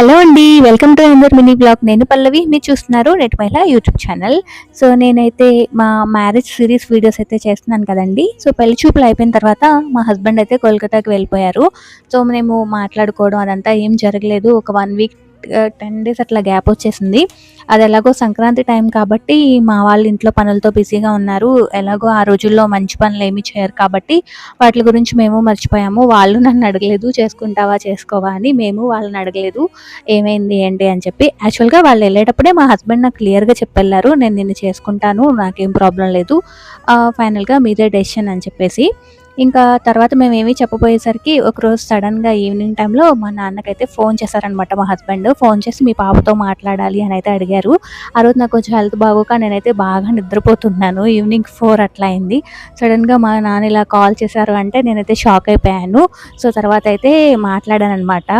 Hello అండి welcome to అందర్ mini blog. నేను పల్లవి మీరు చూస్తున్నారు నెట్ మహిళ యూట్యూబ్ ఛానల్. సో నేనైతే మా మ్యారేజ్ సిరీస్ వీడియోస్ అయితే చేస్తున్నాను కదండి. సో పెళ్ళి చూపులు అయిపోయిన తర్వాత మా హస్బెండ్ అయితే కోల్కతాకి వెళ్ళిపోయారు. సో మేము మాట్లాడుకోవడం అదంతా ఏం జరగలేదు. ఒక వన్ వీక్ టెన్ డేస్ అట్లా గ్యాప్ వచ్చేసింది. అది ఎలాగో సంక్రాంతి టైం కాబట్టి మా వాళ్ళు ఇంట్లో పనులతో బిజీగా ఉన్నారు. ఎలాగో ఆ రోజుల్లో మంచి పనులు ఏమీ చేయరు కాబట్టి వాటి గురించి మేము మర్చిపోయాము. వాళ్ళు నన్ను అడగలేదు చేసుకుంటావా చేసుకోవా అని మేము వాళ్ళని అడగలేదు. ఏమైంది ఏంటి అని చెప్పి. యాక్చువల్గా వాళ్ళు వెళ్ళేటప్పుడే మా హస్బెండ్ నాకు క్లియర్గా చెప్పెళ్ళారు. నేను నిన్ను చేసుకుంటాను నాకేం ప్రాబ్లం లేదు. ఫైనల్గా మీదే డెసిషన్ అని చెప్పేసి. ఇంకా తర్వాత మేము ఏమీ చెప్పబోయేసరికి ఒకరోజు సడన్గా ఈవినింగ్ టైంలో మా నాన్నకైతే ఫోన్ చేశారనమాట మా హస్బెండ్. ఫోన్ చేసి మీ పాపతో మాట్లాడాలి అని అయితే అడిగారు. ఆ రోజు నాకు కొంచెం హెల్త్ బాగోక నేనైతే బాగా నిద్రపోతున్నాను. ఈవినింగ్ ఫోర్ అట్లా అయింది. సడన్గా మా నాన్న ఇలా కాల్ చేశారు అంటే నేనైతే షాక్ అయిపోయాను. సో తర్వాత అయితే మాట్లాడాను అనమాట